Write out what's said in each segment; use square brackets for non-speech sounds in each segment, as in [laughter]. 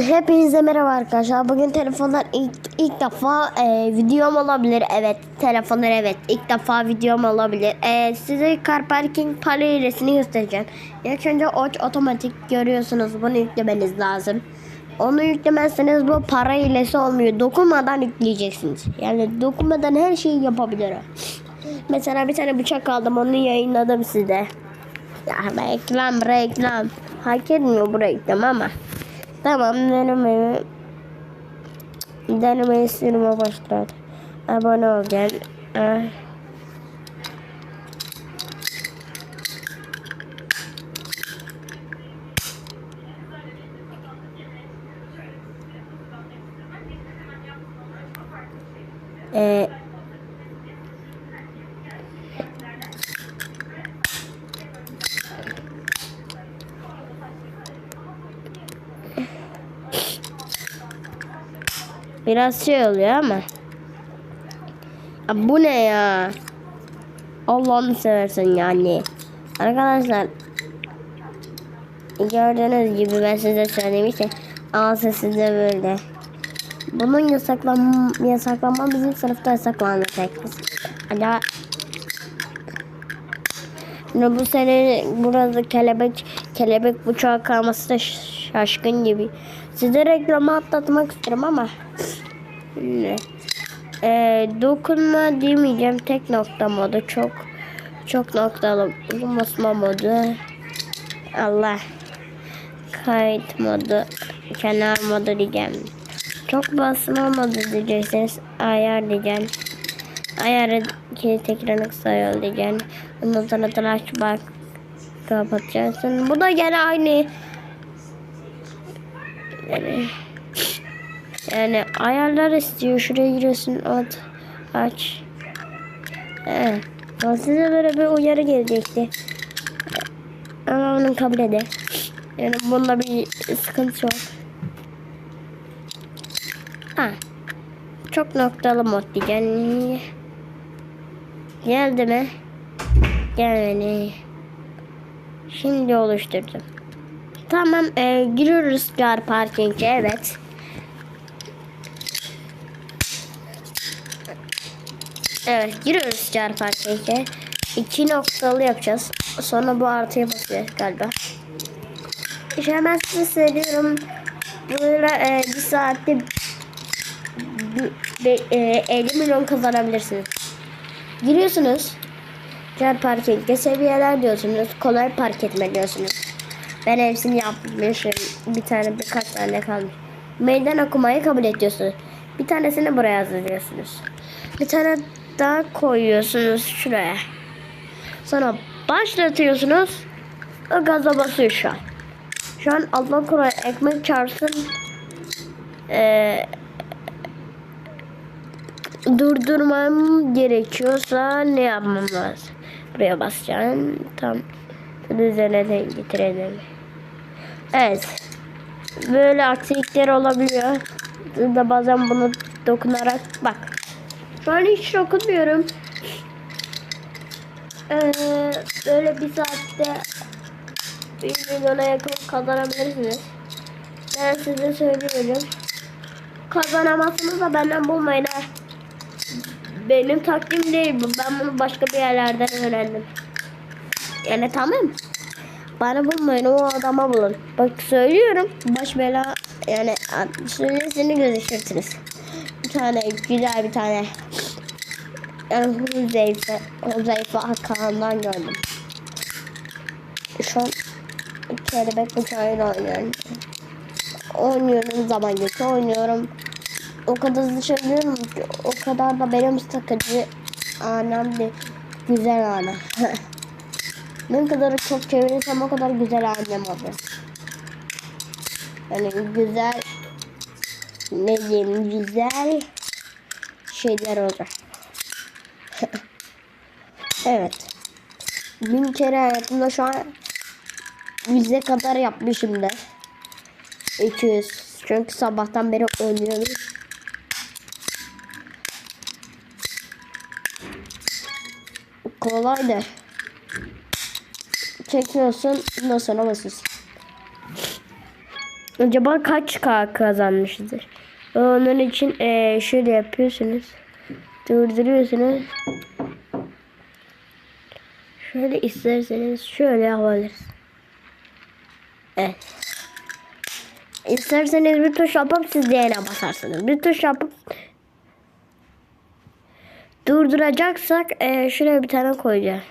Hepinize merhaba arkadaşlar. Bugün telefonlar ilk, ilk defa e, videom olabilir. Evet, telefonlar evet. ilk defa videom olabilir. E, size car parking panoresini göstereceğim. İlk önce Oç otomatik görüyorsunuz. Bunu yüklemeniz lazım. Onu yüklemezseniz bu para hilesi olmuyor. Dokunmadan yükleyeceksiniz. Yani dokunmadan her şeyi yapabilir. o. Mesela bir tane bıçak aldım. Onu yayınladım size. Ya reklam reklam. Hak etmiyor bu reklam ama. Tamam deneme. Deneme sürüme başladı. Abone ol gel. Ah. Ee, biraz şey oluyor ama. Ya bu ne ya? Allah'ını seversen yani. Arkadaşlar gördüğünüz gibi ben size söylemiştim. Ama sesi de böyle. Bunun yasaklan yasaklanma bizim sınıfta yasaklanacak. Acaba Şimdi bu sene burada kelebek kelebek bıçağı kalması da şaşkın gibi. Size reklamı atlatmak isterim ama Ee, dokunma demeyeceğim. Tek nokta modu çok çok noktalı basma modu. Allah kayıt modu kenar modu diyeceğim. Çok basma modu diyeceksiniz ayar diyeceğim. Ayarı kilit ekranı kısa yol diyeceğim. Ondan sonra tıraş bak kapatacaksın. Bu da gene aynı. Yani yani ayarlar istiyor. Şuraya giriyorsun. At. Aç. Ama Size böyle bir uyarı gelecekti. Ama onu kabul ede. Yani bunda bir sıkıntı yok. Ha. Çok noktalı mod diyeceksin. Geldi mi? Gelmedi. Şimdi oluşturdum. Tamam. E, giriyoruz car parking'e. Evet. Evet giriyoruz car parking'e. İki noktalı yapacağız. Sonra bu artıya basacağız galiba. İşte hemen size söylüyorum. Böyle e, bir saatte e, 50 milyon kazanabilirsiniz. Giriyorsunuz. Car parking'e seviyeler diyorsunuz. Kolay park etme diyorsunuz. Ben hepsini yapmışım. Bir tane birkaç tane kalmış. Meydan okumayı kabul ediyorsunuz. Bir tanesini buraya hazırlıyorsunuz. Bir tane daha koyuyorsunuz şuraya. Sonra başlatıyorsunuz. O gaza basıyor şu an. Şu an Allah korusun ekmek çarpsın. Ee, durdurmam gerekiyorsa ne yapmam lazım? Buraya basacağım. Tam üzerine de getirelim. Evet. Böyle aksilikler olabiliyor. Da bazen bunu dokunarak bak. An hiç dokunmuyorum. Ee, böyle bir saatte 1 milyona yakın kazanabilirsiniz. Ben size söylüyorum. Kazanamazsınız da benden bulmayın ha. Benim takdim değil bu. Ben bunu başka bir yerlerden öğrendim. Yani tamam. Bana bulmayın o adama bulun. Bak söylüyorum. Baş bela yani söylesini gözüşürsünüz. Bir tane güzel bir tane yani Huzeyfe, Huzeyfe Hakan'dan gördüm. Şu an kelebek bıçağıyla oynuyorum. Oynuyorum zaman geçiyor oynuyorum. O kadar söylüyorum ki o kadar da benim sıkıcı annem de güzel ana. [laughs] ne kadar çok çevirirsem o kadar güzel annem olur. Yani güzel ne diyeyim güzel şeyler olur. [laughs] evet. Bin kere hayatımda şu an yüze kadar yapmışım da. 200. Çünkü sabahtan beri oynuyorum. Kolay da. Çekiyorsun. Ondan sonra basıyorsun. Acaba kaç K kazanmışızdır? Onun için eee, şöyle yapıyorsunuz. Durduruyorsunuz. Şöyle isterseniz şöyle yapabiliriz. Evet. İsterseniz bir tuş yapıp siz diğerine basarsınız. Bir tuş yapıp durduracaksak eee, şuraya bir tane koyacağız.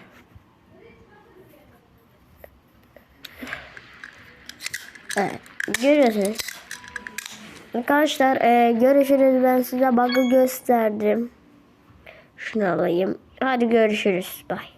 Evet. Görüyorsunuz. Arkadaşlar eee, görüşürüz. Ben size bug'ı gösterdim. Şunu. Hadi görüşürüz. Bye.